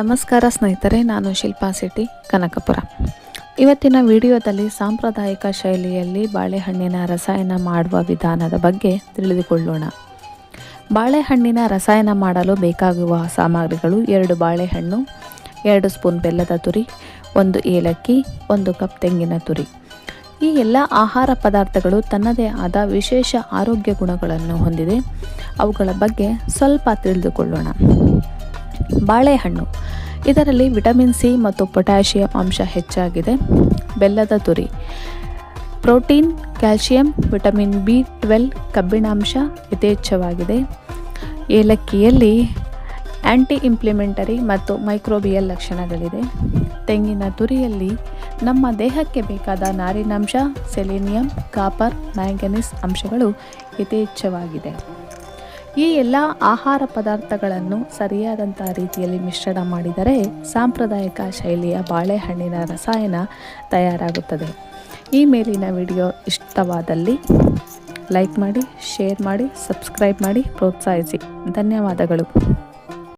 ನಮಸ್ಕಾರ ಸ್ನೇಹಿತರೆ, ನಾನು ಶಿಲ್ಪಾ ಶೆಟ್ಟಿ ಕನಕಪುರ. ಇವತ್ತಿನ ವಿಡಿಯೋದಲ್ಲಿ ಸಾಂಪ್ರದಾಯಿಕ ಶೈಲಿಯಲ್ಲಿ ಬಾಳೆಹಣ್ಣಿನ ರಸಾಯನ ಮಾಡುವ ವಿಧಾನದ ಬಗ್ಗೆ ತಿಳಿದುಕೊಳ್ಳೋಣ. ಬಾಳೆಹಣ್ಣಿನ ರಸಾಯನ ಮಾಡಲು ಬೇಕಾಗುವ ಸಾಮಗ್ರಿಗಳು ಎರಡು ಬಾಳೆಹಣ್ಣು, ಎರಡು ಸ್ಪೂನ್ ಬೆಲ್ಲದ ತುರಿ, ಒಂದು ಏಲಕ್ಕಿ, ಒಂದು ಕಪ್ ತೆಂಗಿನ ತುರಿ. ಈ ಎಲ್ಲ ಆಹಾರ ಪದಾರ್ಥಗಳು ತನ್ನದೇ ಆದ ವಿಶೇಷ ಆರೋಗ್ಯ ಗುಣಗಳನ್ನು ಹೊಂದಿದೆ. ಅವುಗಳ ಬಗ್ಗೆ ಸ್ವಲ್ಪ ತಿಳಿದುಕೊಳ್ಳೋಣ. ಬಾಳೆಹಣ್ಣು. ಇದರಲ್ಲಿ ವಿಟಮಿನ್ ಸಿ ಮತ್ತು ಪೊಟ್ಯಾಷಿಯಂ ಅಂಶ ಹೆಚ್ಚಾಗಿದೆ. ಬೆಲ್ಲದ ತುರಿ. Protein, calcium, vitamin B twelve ಕಬ್ಬಿಣಾಂಶ ಯಥೇಚ್ಛವಾಗಿದೆ. ಏಲಕ್ಕಿಯಲ್ಲಿ ಆ್ಯಂಟಿ ಇಂಪ್ಲಿಮೆಂಟರಿ ಮತ್ತು ಮೈಕ್ರೋಬಿಯಲ್ ಲಕ್ಷಣಗಳಿದೆ ತೆಂಗಿನ ತುರಿಯಲ್ಲಿ ನಮ್ಮ ದೇಹಕ್ಕೆ ಬೇಕಾದ ನಾರಿನಾಂಶ, ಸೆಲೆನಿಯಂ, ಕಾಪರ್, ಮ್ಯಾಂಗನೀಸ್ ಅಂಶಗಳು ಯಥೇಚ್ಛವಾಗಿದೆ. ಈ ಎಲ್ಲ ಆಹಾರ ಪದಾರ್ಥಗಳನ್ನು ಸರಿಯಾದಂಥ ರೀತಿಯಲ್ಲಿ ಮಿಶ್ರಣ ಮಾಡಿದರೆ ಸಾಂಪ್ರದಾಯಿಕ ಶೈಲಿಯ ಬಾಳೆಹಣ್ಣಿನ ರಸಾಯನ ತಯಾರಾಗುತ್ತದೆ. ಈ ಮೇಲಿನ ವಿಡಿಯೋ ಇಷ್ಟವಾದಲ್ಲಿ ಲೈಕ್ ಮಾಡಿ, ಶೇರ್ ಮಾಡಿ, ಸಬ್ಸ್ಕ್ರೈಬ್ ಮಾಡಿ, ಪ್ರೋತ್ಸಾಹಿಸಿ. ಧನ್ಯವಾದಗಳು.